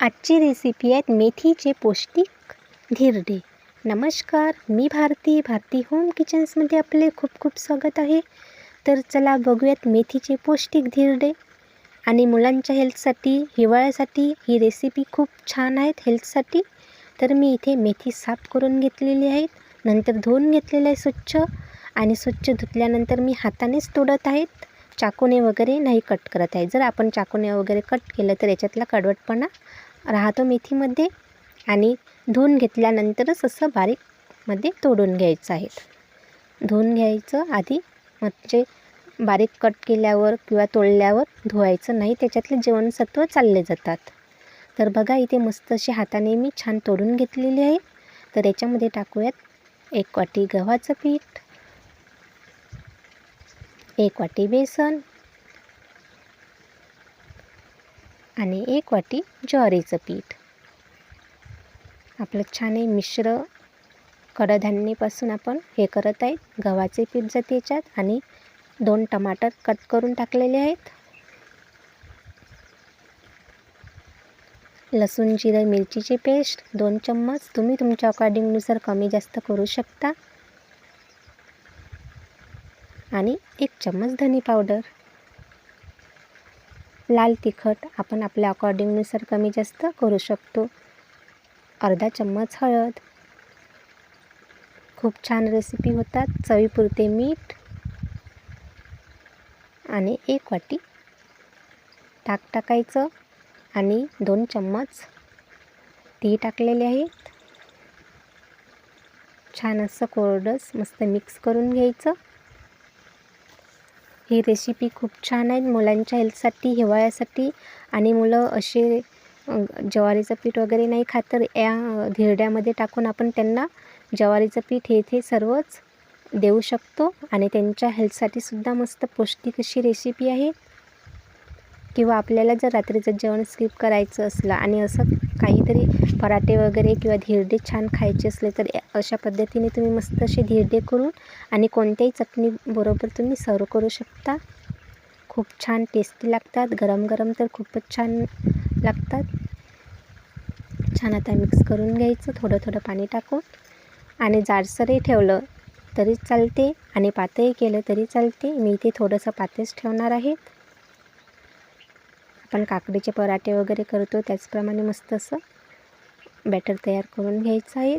आजची रेसिपी आहेत मेथीचे पौष्टिक धिरडे. नमस्कार मी भारती. भारती होम किचन्समध्ये आपले खूप खूप स्वागत आहे. तर चला बघूयात मेथीचे पौष्टिक धिरडे. आणि मुलांच्या हेल्थसाठी हिवाळ्यासाठी ही रेसिपी खूप छान आहेत हेल्थसाठी तर मी इथे मेथी साफ करून घेतलेली आहेत नंतर धुवून घेतलेलं आहे स्वच्छ. आणि स्वच्छ धुतल्यानंतर मी हातानेच तोडत आहेत चाकूने वगैरे नाही कट करत आहे. जर आपण चाकूने वगैरे कट केलं तर याच्यातला कडवटपणा राहतो मेथीमध्ये आणि धुवून घेतल्यानंतरच असं बारीकमध्ये तोडून घ्यायचं आहे. धुवून घ्यायचं आधी म्हणजे बारीक कट केल्यावर किंवा तोडल्यावर धुवायचं नाही त्याच्यातले जीवनसत्व चालले जातात. तर बघा इथे मस्त अशी हाताने मी छान तोडून घेतलेली आहे. तर याच्यामध्ये टाकूयात एक वाटी गव्हाचं पीठ एक वाटी बेसन आणि एक वाटी ज्वारीचं पीठ. आपलं छान आहे मिश्र कडधान्यापासून आपण हे करत आहे गव्हाचे पीठ जाते याच्यात आणि दोन टमाटर कट करून टाकलेले आहेत. लसूण जिरं मिरचीची पेस्ट दोन चम्मच. तुम्ही तुमच्या अकॉर्डिंगनुसार कमी जास्त करू शकता. आणि एक चम्मच धनी पावडर लाल तिखट आपण आपल्या अकॉर्डिंगनुसार कमी जास्त करू शकतो. अर्धा चम्मच हळद. खूप छान रेसिपी होतात. चवीपुरते मीठ. आणि एक वाटी ताक टाकायचं आणि दोन चम्मच ती टाकलेले आहेत. छान असं कोरडस मस्त मिक्स करून घ्यायचं. ही रेसिपी खूप छान आहे मुलांच्या हेल्थसाठी हिवाळ्यासाठी आणि मुलं असे ज्वारीचं पीठ वगैरे नाही खात तर या धिरड्यामध्ये टाकून आपण त्यांना ज्वारीचं पीठ हे ते सर्वच देऊ शकतो. आणि त्यांच्या हेल्थसाठी सुद्धा मस्त पौष्टिक अशी रेसिपी आहे. किंवा आपल्याला जर रात्रीचं जेवण स्किप करायचं असलं आणि असं काहीतरी पराठे वगैरे किंवा धिरडे छान खायचे असले तर अशा पद्धतीने तुम्ही मस्त असे धिरडे करून आणि कोणत्याही चटणीबरोबर तुम्ही सर्व करू शकता. खूप छान टेस्टी लागतात. गरम गरम तर खूपच छान लागतात. छान आता मिक्स करून घ्यायचं. थोडं थोडं पाणी टाकून आणि जाडसरही ठेवलं तरी चालते आणि पातळही केलं तरी चालते. मी इथे थोडंसं पातेच ठेवणार आहे. आपण काकडीचे पराठे वगैरे करतो त्याचप्रमाणे मस्त असं बॅटर तयार करून घ्यायचं आहे.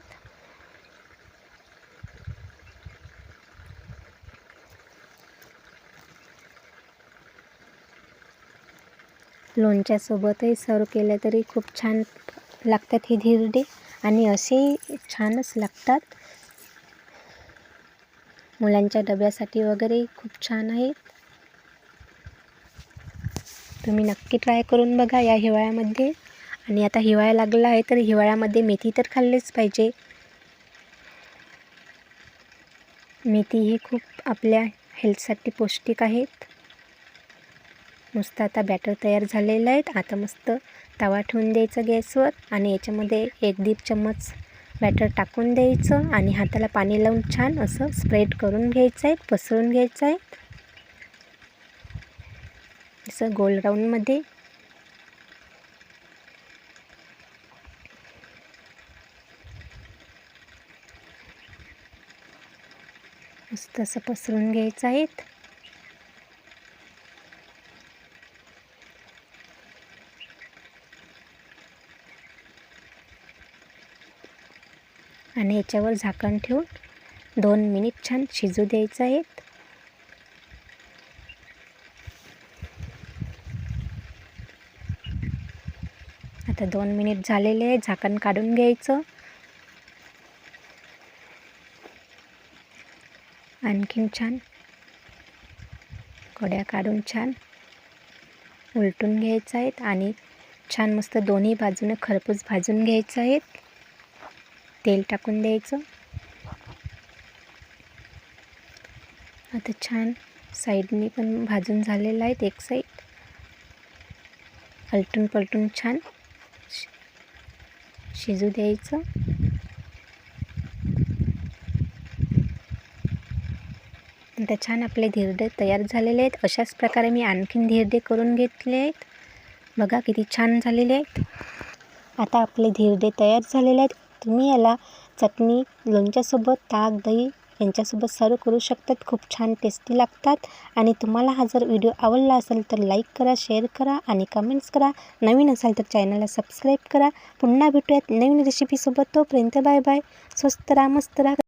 लोणच्यासोबतही सर्व केलं तरी खूप छान लागतात हे धिरडे आणि असे छानच लागतात. मुलांच्या डब्यासाठी वगैरे खूप छान आहेत. तुम्ही नक्की ट्राय करून बघा या हिवाळ्यामध्ये. आणि आता हिवाळा लागला आहे तर हिवाळ्यामध्ये मेथी तर खाल्लीच पाहिजे. मेथी ही खूप आपल्या हेल्थसाठी पौष्टिक आहेत. मस्त आता बॅटर तयार झालेलं आहेत. आता मस्त तवा ठेवून द्यायचं गॅसवर आणि याच्यामध्ये एक दीड चम्मच बॅटर टाकून द्यायचं आणि हाताला पाणी लावून छान असं स्प्रेड करून घ्यायचं आहे पसरून घ्यायचं आहे. असं गोल राऊंडमध्ये मस्त असं पसरून घ्यायचं आहेत आणि याच्यावर झाकण ठेवून दोन मिनिट छान शिजू द्यायचं आहेत आता दोन मिनिट झालेले आहे झाकण काढून घ्यायचं. आणखीन छान. कड्या काढून छान उलटून घ्यायचं आहेत आणि छान मस्त दोन्ही बाजूने खरपूस भाजून घ्यायचं आहेत. तेल टाकून द्यायचं. आता छान साईडनी पण भाजून झालेलं आहेत एक साईड. अलटून पलटून छान शिजू द्यायचं. आता छान आपले धिरडे तयार झालेले आहेत. अशाच प्रकारे मी आणखीन धिरडे करून घेतले आहेत. बघा किती छान झालेले आहेत. आता आपले धिरडे तयार झालेले आहेत. तुम्ही याला चटणी लोणच्यासोबत ताक दही यांच्यासोबत सर्व करू शकतात. खूप छान टेस्टी लागतात. आणि तुम्हाला हा जर व्हिडिओ आवडला असेल तर लाईक करा शेअर करा आणि कमेंट्स करा. नवीन असाल तर चॅनलला सबस्क्राईब करा. पुन्हा भेटूयात नवीन रेसिपीसोबत तोपर्यंत बाय बाय स्वस्त राहा मस्त राहा.